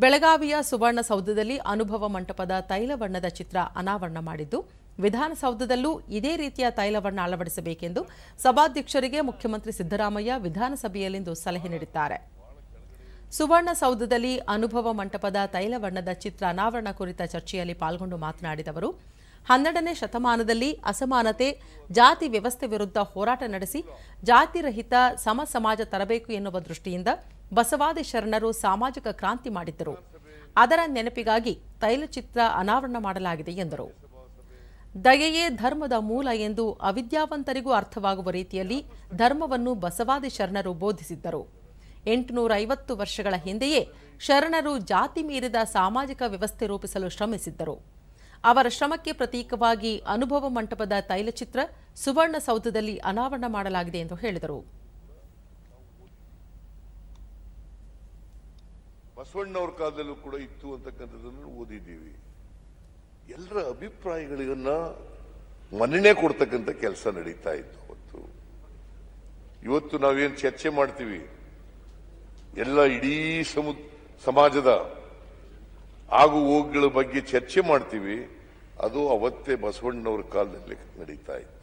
ಬೆಳಗಾವಿಯ ಸುವರ್ಣಸೌಧದಲ್ಲಿ ಅನುಭವ ಮಂಟಪದ ತೈಲವರ್ಣದ ಚಿತ್ರ ಅನಾವರಣ ಮಾಡಿದ್ದು, ವಿಧಾನಸೌಧದಲ್ಲೂ ಇದೇ ರೀತಿಯ ತೈಲವರ್ಣ ಅಳವಡಿಸಬೇಕೆಂದು ಸಭಾಧ್ಯಕ್ಷರಿಗೆ ಮುಖ್ಯಮಂತ್ರಿ ಸಿದ್ದರಾಮಯ್ಯ ವಿಧಾನಸಭೆಯಲ್ಲಿಂದು ಸಲಹೆ ನೀಡಿದ್ದಾರೆ. ಸುವರ್ಣಸೌಧದಲ್ಲಿ ಅನುಭವ ಮಂಟಪದ ತೈಲವರ್ಣದ ಚಿತ್ರ ಅನಾವರಣ ಕುರಿತ ಚರ್ಚೆಯಲ್ಲಿ ಪಾಲ್ಗೊಂಡು ಮಾತನಾಡಿದ ಅವರು ಹನ್ನೆರಡನೇ ಶತಮಾನದಲ್ಲಿ ಅಸಮಾನತೆ, ಜಾತಿ ವ್ಯವಸ್ಥೆ ವಿರುದ್ಧ ಹೋರಾಟ ನಡೆಸಿ, ಜಾತಿರಹಿತ ಸಮ ಸಮಾಜ ತರಬೇಕು ಎನ್ನುವ ದೃಷ್ಟಿಯಿಂದ ಬಸವಾದಿ ಶರಣರು ಸಾಮಾಜಿಕ ಕ್ರಾಂತಿ ಮಾಡಿದ್ದರು. ಅದರ ನೆನಪಿಗಾಗಿ ತೈಲಚಿತ್ರ ಅನಾವರಣ ಮಾಡಲಾಗಿದೆ ಎಂದರು. ದಯೆಯೇ ಧರ್ಮದ ಮೂಲ ಎಂದು ಅವಿದ್ಯಾವಂತರಿಗೂ ಅರ್ಥವಾಗುವ ರೀತಿಯಲ್ಲಿ ಧರ್ಮವನ್ನು ಬಸವಾದಿ ಶರಣರು ಬೋಧಿಸಿದ್ದರು. ಎಂಟುನೂರ ಐವತ್ತು ವರ್ಷಗಳ ಹಿಂದೆಯೇ ಶರಣರು ಜಾತಿ ಮೀರಿದ ಸಾಮಾಜಿಕ ವ್ಯವಸ್ಥೆ ರೂಪಿಸಲು ಶ್ರಮಿಸಿದ್ದರು. ಅವರ ಶ್ರಮಕ್ಕೆ ಪ್ರತೀಕವಾಗಿ ಅನುಭವ ಮಂಟಪದ ತೈಲಚಿತ್ರ ಸುವರ್ಣಸೌಧದಲ್ಲಿ ಅನಾವರಣ ಮಾಡಲಾಗಿದೆ ಎಂದು ಹೇಳಿದರು. ಬಸವಣ್ಣವ್ರ ಕಾಲದಲ್ಲೂ ಕೂಡ ಇತ್ತು ಅಂತಕ್ಕಂಥದ್ದನ್ನು ಓದಿದ್ದೀವಿ. ಎಲ್ಲರ ಅಭಿಪ್ರಾಯಗಳನ್ನ ಮನ್ನಣೆ ಕೊಡ್ತಕ್ಕಂಥ ಕೆಲಸ ನಡೀತಾ ಇತ್ತು ಅವತ್ತು. ಇವತ್ತು ನಾವೇನು ಚರ್ಚೆ ಮಾಡ್ತೀವಿ? ಎಲ್ಲ ಇಡೀ ಸಮುದ್ ಸಮಾಜದ ಆಗು ಹೋಗುಗಳ ಬಗ್ಗೆ ಚರ್ಚೆ ಮಾಡ್ತೀವಿ. ಅದು ಅವತ್ತೇ ಬಸವಣ್ಣವ್ರ ಕಾಲದಲ್ಲಿ ನಡೀತಾ ಇತ್ತು.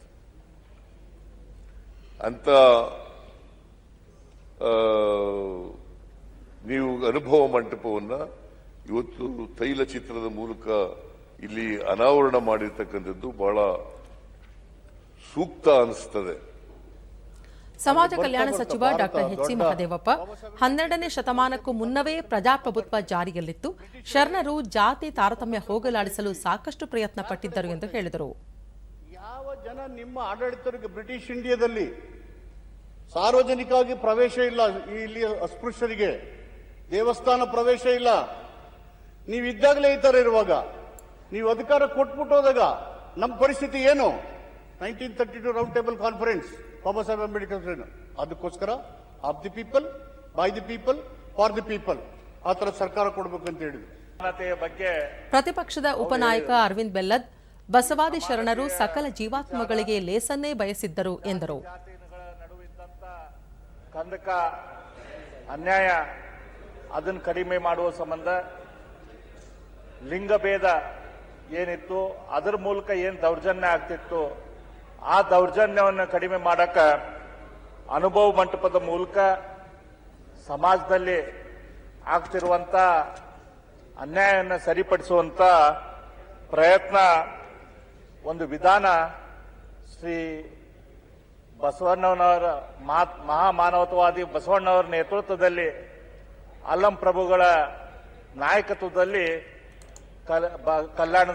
ಅಂತ ನೀವು ಅನುಭವ ಮಂಟಪವನ್ನ ಇವತ್ತು ತೈಲ ಚಿತ್ರದ ಮೂಲಕ ಇಲ್ಲಿ ಅನಾವರಣ ಮಾಡಿರ್ತಕ್ಕಂಥದ್ದು ಬಹಳ ಸೂಕ್ತ ಅನಿಸ್ತದೆ. ಸಮಾಜ ಕಲ್ಯಾಣ ಸಚಿವ ಡಾಕ್ಟರ್ ಎಚ್ ಸಿ ಮಹದೇವಪ್ಪ ಹನ್ನೆರಡನೇ ಶತಮಾನಕ್ಕೂ ಮುನ್ನವೇ ಪ್ರಜಾಪ್ರಭುತ್ವ ಜಾರಿಯಲ್ಲಿತ್ತು. ಶರಣರು ಜಾತಿ ತಾರತಮ್ಯ ಹೋಗಲಾಡಿಸಲು ಸಾಕಷ್ಟು ಪ್ರಯತ್ನ ಪಟ್ಟಿದ್ದರು ಎಂದು ಹೇಳಿದರು. ಯಾವ ಜನ ನಿಮ್ಮ ಆಡಳಿತರಿಗೆ ಬ್ರಿಟಿಷ್ ಇಂಡಿಯಾದಲ್ಲಿ ಸಾರ್ವಜನಿಕವಾಗಿ ಪ್ರವೇಶ ಇಲ್ಲ? ಇಲ್ಲಿ ಅಸ್ಪೃಶ್ಯರಿಗೆ ದೇವಸ್ಥಾನ ಪ್ರವೇಶ ಇಲ್ಲ. ನೀವು ಇದ್ದಾಗಲೇ ಈ ತರ ಇರುವಾಗ ನೀವು ಅಧಿಕಾರ ಕೊಟ್ಬಿಟ್ಟು ಹೋದಾಗ ನಮ್ಮ ಪರಿಸ್ಥಿತಿ ಏನು? Nineteen thirty two round table conference Baba Saheb Ambedkar ಅದಕ್ಕೋಸ್ಕರ of the people by the people for the people ಆ ತರ ಸರ್ಕಾರ ಕೊಡ್ಬೇಕಂತ ಹೇಳಿದ್ರು ಸಮಾನತೆಯ ಬಗ್ಗೆ ಪ್ರತಿಪಕ್ಷದ ಉಪನಾಯಕ ಅರವಿಂದ್ ಬೆಲ್ಲದ್ ಬಸವಾದಿ ಶರಣರು ಸಕಲ ಜೀವಾತ್ಮಗಳಿಗೆ ಲೇಸನ್ನೇ ಬಯಸಿದ್ದರು ಎಂದರು. ಕಂದಕ ಅನ್ಯಾಯ ಅದನ್ನ ಕಡಿಮೆ ಮಾಡುವ ಸಂಬಂಧ ಲಿಂಗಭೇದ ಏನಿತ್ತು ಅದರ ಮೂಲಕ ಏನು ದೌರ್ಜನ್ಯ ಆಗ್ತಿತ್ತು ಆ ದೌರ್ಜನ್ಯವನ್ನು ಕಡಿಮೆ ಮಾಡಕ ಅನುಭವ ಮಂಟಪದ ಮೂಲಕ ಸಮಾಜದಲ್ಲಿ ಆಗ್ತಿರುವಂತ ಅನ್ಯಾಯವನ್ನು ಸರಿಪಡಿಸುವಂತ ಪ್ರಯತ್ನ ಒಂದು ವಿಧಾನ ಶ್ರೀ ಬಸವಣ್ಣನವರ ಮಾತ್, ಮಹಾಮಾನವತವಾದಿ ಬಸವಣ್ಣವರ ನೇತೃತ್ವದಲ್ಲಿ ಅಲ್ಲಂ ಪ್ರಭುಗಳ ನಾಯಕತ್ವದಲ್ಲಿ ಕಲ್ಯಾಣ